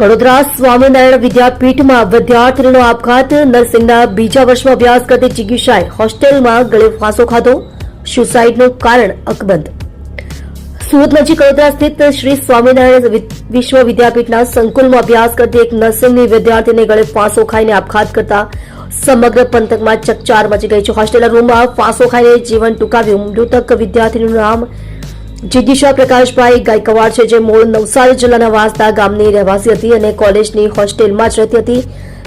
વડોદરા સ્વામિનારાયણ વિદ્યાપીઠમાં વિદ્યાર્થીનો આપઘાત. નર્સિંગના બીજા વર્ષમાં અભ્યાસ કરતી જિગીશાએ હોસ્ટેલમાં ગળે ફાંસો ખાધો. સુસાઇડનું કારણ અકબંધ. સુરત નજીક કડોદરા સ્થિત શ્રી સ્વામિનારાયણ વિશ્વ વિદ્યાપીઠના સંકુલમાં અભ્યાસ કરતી એક નર્સિંગની વિદ્યાર્થીને ગળે ફાંસો ખાઈને આપઘાત કરતા સમગ્ર પંથકમાં ચકચાર મચી ગઈ છે. હોસ્ટેલના રૂમમાં ફાંસો ખાઈને જીવન ટૂંકાવ્યું. મૃતક વિદ્યાર્થીનું નામ જિગીશા પ્રકાશભાઈ ગાયકવાડ છે, જે મૂળ નવસારી જિલ્લાના વાંસદા ગામની રહેવાસી હતી અને કોલેજની હોસ્ટેલમાં જ રહેતી હતી.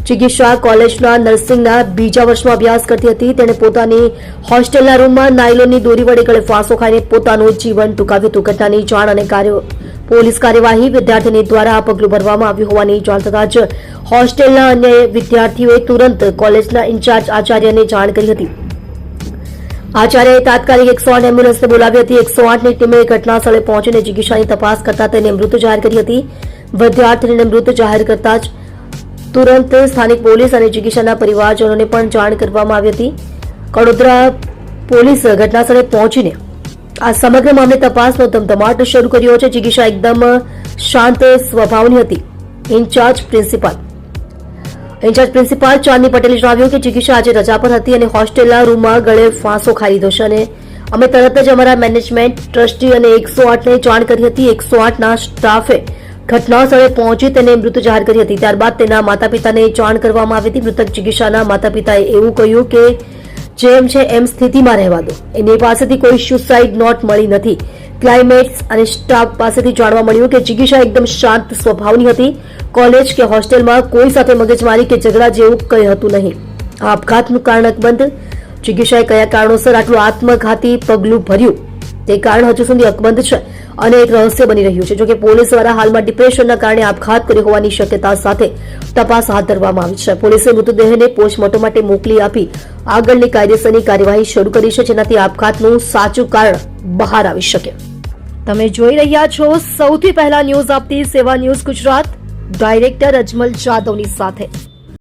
જિગીશા કોલેજના નર્સિંગના બીજા વર્ષમાં અભ્યાસ કરતી હતી. તેણે પોતાની હોસ્ટેલના રૂમમાં નાયલોનની દોરી વડે ગળે ફાંસો ખાઈને પોતાનું જીવન ટૂંકાવ્યું હતું. ઘટનાની જાણ અને કાર્ય, પોલીસ કાર્યવાહી વિદ્યાર્થીની દ્વારા આ પગલું ભરવામાં આવ્યું હોવાની જાણ થતાં જ હોસ્ટેલના અન્ય વિદ્યાર્થીઓએ તુરંત કોલેજના ઇન્ચાર્જ આચાર્યને જાણ કરી હતી. આચાર્યએ તાત્કાલિક એકસો આઠ એમ્બ્યુલન્સને બોલાવી હતી. એકસો આઠની ટીમે ઘટના સ્થળે પહોંચીને જિગીશાની તપાસ કરતા તેને મૃત જાહેર કરી હતી. વિદ્યાર્થીને મૃત જાહેર કરતા જ તુરંત સ્થાનિક પોલીસ અને જિગીશાના પરિવારજનોને પણ જાણ કરવામાં આવી હતી. કડોદરા પોલીસ ઘટના સ્થળે પહોંચીને આ સમગ્ર મામલે તપાસનો ધમધમાટ શરૂ કર્યો છે. જિગીશા એકદમ શાંત સ્વભાવની હતી. Incharge principal incharge principal Chandni પટેલે જણાવ્યું કે જિગીશા આજે રજા પર હતી અને હોસ્ટેલના રૂમમાં ગળે ફાંસો ખાઈ લીધો છે અને અમે તરત જ અમારા મેનેજમેન્ટ, ટ્રસ્ટી અને એકસો આઠને જાણ કરી હતી. એકસો આઠના સ્ટાફે ઘટના સ્થળે પહોંચી તેને મૃત જાહેર કરી હતી. ત્યારબાદ તેના માતા પિતાને જાણ કરવામાં આવી હતી. મૃતક જિગીશાના માતા પિતાએ એવું કહ્યું કે જેમ છે એમ સ્થિતિમાં રહેવા દો. એની પાસેથી કોઈ સુસાઇડ નોટ મળી નથી. ક્લાઇમેટ્સ અને સ્ટાફ પાસેથી જાણવા મળ્યું કે જિગીશા એકદમ શાંત સ્વભાવની હતી. કોલેજ કે હોસ્ટેલમાં કોઈ સાથે મગજમારી કે ઝઘડા જેવું કંઈ હતું નહીં. આ આપઘાતનું કારણ અકબંધ? જિગીશાએ કયા કારણોસર આટલું આત્મઘાતી પગલું ભર્યું? તે કારણ હજુ સુધી અકબંધ છે. અને એક રહસ્ય બની રહ્યું છે, જોકે પોલીસ દ્વારા હાલમાં ડિપ્રેશનના કારણે આપઘાત કર્યો હોવાની શક્યતા સાથે તપાસ હાથ ધરવામાં આવી છે. પોલીસે મૃતદેહને પોસ્ટમોર્ટમ માટે મોકલી આપી આગળની કાયદેસરની કાર્યવાહી શરૂ કરી છે, જેનાથી આપઘાતનું સાચું કારણ બહાર આવી શકે. તમે જોઈ રહ્યા છો સૌથી પહેલા ન્યૂઝ આપતી સેવા ન્યૂઝ ગુજરાત, ડાયરેક્ટર અજમલ જાદવની સાથે.